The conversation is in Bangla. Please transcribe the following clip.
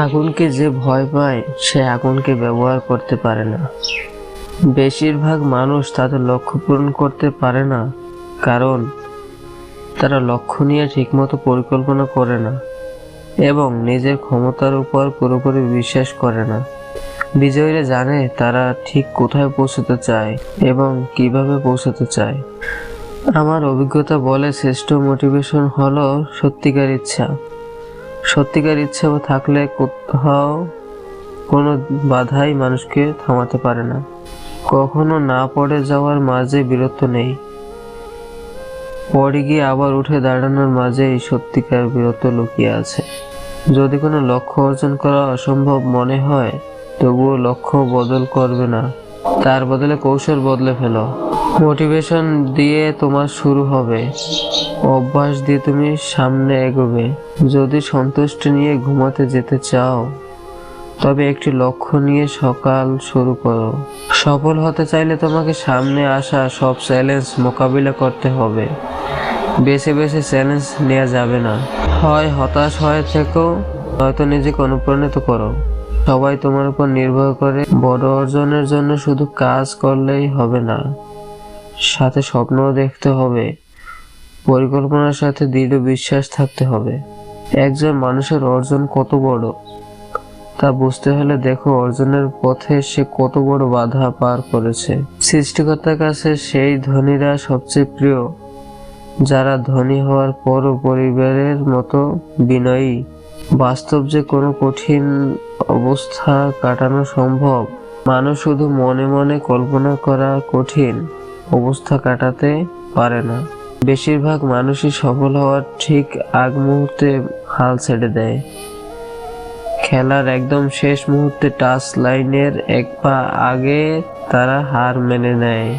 আগুনকে যে ভয় পায়, সে আগুনকে ব্যবহার করতে পারে না। বেশিরভাগ মানুষ তাদের লক্ষ্য পূরণ করতে পারে না, কারণ তারা লক্ষ্য নিয়ে ঠিকমতো পরিকল্পনা করে না এবং নিজের ক্ষমতার উপর পুরোপুরি বিশ্বাস করে না। বিজয়ীরা জানে তারা ঠিক কোথায় পৌঁছতে চায় এবং কীভাবে পৌঁছতে চায়। আমার অভিজ্ঞতা বলে শ্রেষ্ঠ মোটিভেশন হলো সত্যিকার ইচ্ছা। সত্যিকার ইচ্ছা থাকলে কোথাও কোনো বাধাই মানুষকে থামাতে পারে না। কখনো না পড়ে যাওয়ার মাঝে বিরক্ত নেই। পড়ে গিয়ে আবার উঠে দাঁড়ানোর মাঝে এই সত্যিকার বীরত্ব লুকিয়ে আছে। যদি কোনো লক্ষ্য অর্জন করা অসম্ভব মনে হয়, তবুও লক্ষ্য বদল করবে না। তার বদলে কৌশল বদলে ফেলো। মোটিভেশন দিয়ে তোমার শুরু হবে। অভ্যাস দিয়ে তুমি সামনে এগোবে। যদি সন্তুষ্টি নিয়ে ঘুমাতে যেতে চাও, তবে একটি লক্ষ্য নিয়ে সকাল শুরু করো। সফল হতে চাইলে তোমাকে সামনে আসা সব চ্যালেঞ্জ মোকাবিলা করতে হবে। বেছে বেছে চ্যালেঞ্জ নেওয়া যাবে না। হয় হতাশ হয়ে থেকো হয়তো নিজেকে অনুপ্রাণিত করো। সবাই তোমার উপর নির্ভর করে। বড় অর্জনের জন্য শুধু কাজ করলেই হবে না। সাথে স্বপ্নও দেখতে হবে। পরিকল্পনার সাথে দৃঢ় বিশ্বাস থাকতে হবে। একজন মানুষের অর্জন কত বড়, তা বুঝতে হলে দেখো অর্জনের পথে সে কত বড় বাধা পার করেছে। সৃষ্টিকর্তার কাছে সেই ধনীরা সবচেয়ে প্রিয়, যারা ধনী হওয়ার পরও পরিবারের মতো বিনয়ী। বাস্তব যে কোনো কঠিন অবস্থা কাটানো সম্ভব, মানুষ শুধু মনে মনে কল্পনা করা কঠিন। অবস্থা কাটাতে পারে না। বেশিরভাগ মানুষই সফল হওয়ার ঠিক আগ মুহূর্তে হাল ছেড়ে দেয়। খেলার একদম শেষ মুহূর্তে টাচ লাইনের এক পা আগে তারা হার মেনে নেয়।